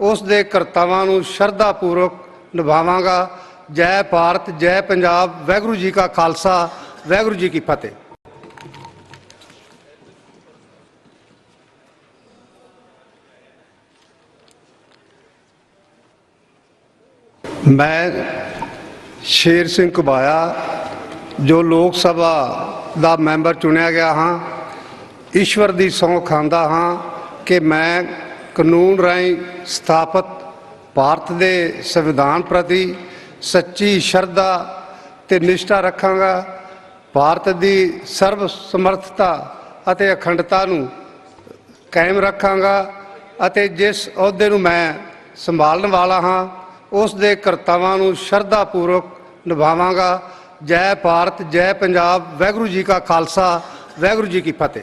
ਉਸ ਦੇ ਕਰਤੱਵਾਂ ਨੂੰ ਸ਼ਰਧਾ ਪੂਰਵਕ ਨਿਭਾਵਾਂਗਾ। ਜੈ ਭਾਰਤ, ਜੈ ਪੰਜਾਬ, ਵਾਹਿਗੁਰੂ ਜੀ ਕਾ ਖਾਲਸਾ, ਵਾਹਿਗੁਰੂ ਜੀ ਕੀ ਫਤਿਹ। ਮੈਂ ਸ਼ੇਰ ਸਿੰਘ ਕੁਬਾਇਆ ਜੋ ਲੋਕ ਸਭਾ ਦਾ ਮੈਂਬਰ ਚੁਣਿਆ ਗਿਆ ਹਾਂ। ਈਸ਼ਵਰ ਦੀ ਸਹੁੰ ਖਾਂਦਾ ਹਾਂ ਕਿ ਮੈਂ ਕਾਨੂੰਨ ਰਾਹੀਂ ਸਥਾਪਿਤ ਭਾਰਤ ਦੇ ਸੰਵਿਧਾਨ ਪ੍ਰਤੀ ਸੱਚੀ ਸ਼ਰਧਾ ਤੇ ਨਿਸ਼ਠਾ ਰੱਖਾਂਗਾ। ਭਾਰਤ ਦੀ ਸਰਵ ਸਮਰਥਤਾ ਅਤੇ ਅਖੰਡਤਾ ਨੂੰ ਕਾਇਮ ਰੱਖਾਂਗਾ ਅਤੇ ਜਿਸ ਅਹੁਦੇ ਨੂੰ ਮੈਂ ਸੰਭਾਲਣ ਵਾਲਾ ਹਾਂ, ਉਸ ਦੇ ਕਰਤੱਵਾਂ ਨੂੰ ਸ਼ਰਧਾ ਪੂਰਵਕ ਨਿਭਾਵਾਂਗਾ। ਜੈ ਭਾਰਤ, ਜੈ ਪੰਜਾਬ, ਵਾਹਿਗੁਰੂ ਜੀ ਕਾ ਖਾਲਸਾ, ਵਾਹਿਗੁਰੂ ਜੀ ਕੀ ਫਤਿਹ।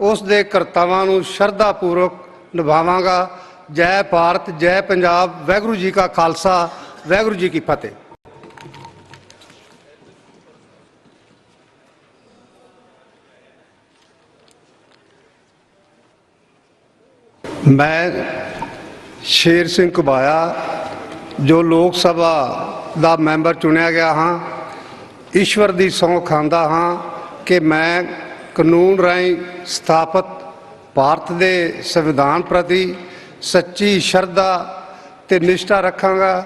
ਉਸ ਦੇ ਕਰਤੱਵਾਂ ਨੂੰ ਸ਼ਰਧਾ ਪੂਰਵਕ ਨਿਭਾਵਾਂਗਾ। ਜੈ ਭਾਰਤ, ਜੈ ਪੰਜਾਬ, ਵਾਹਿਗੁਰੂ ਜੀ ਕਾ ਖਾਲਸਾ, ਵਾਹਿਗੁਰੂ ਜੀ ਕੀ ਫਤਿਹ। ਮੈਂ ਸ਼ੇਰ ਸਿੰਘ ਕੁਬਾਇਆ, ਜੋ ਲੋਕ ਸਭਾ ਦਾ ਮੈਂਬਰ ਚੁਣਿਆ ਗਿਆ ਹਾਂ, ਈਸ਼ਵਰ ਦੀ ਸਹੁੰ ਖਾਂਦਾ ਹਾਂ ਕਿ ਮੈਂ ਕਾਨੂੰਨ ਰਾਹੀਂ ਸਥਾਪਿਤ ਭਾਰਤ ਦੇ ਸੰਵਿਧਾਨ ਪ੍ਰਤੀ ਸੱਚੀ ਸ਼ਰਧਾ ਤੇ ਨਿਸ਼ਠਾ ਰੱਖਾਂਗਾ।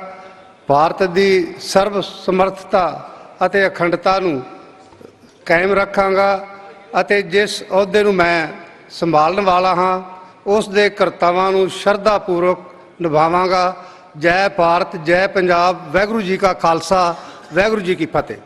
ਭਾਰਤ ਦੀ ਸਰਵ ਸਮਰਥਤਾ ਅਤੇ ਅਖੰਡਤਾ ਨੂੰ ਕਾਇਮ ਰੱਖਾਂਗਾ ਅਤੇ ਜਿਸ ਅਹੁਦੇ ਨੂੰ ਮੈਂ ਸੰਭਾਲਣ ਵਾਲਾ ਹਾਂ, ਉਸ ਦੇ ਕਰਤੱਵਾਂ ਨੂੰ ਸ਼ਰਧਾ ਪੂਰਵਕ ਨਿਭਾਵਾਂਗਾ। ਜੈ ਭਾਰਤ, ਜੈ ਪੰਜਾਬ, ਵਾਹਿਗੁਰੂ ਜੀ ਕਾ ਖਾਲਸਾ, ਵਾਹਿਗੁਰੂ ਜੀ ਕੀ ਫਤਿਹ।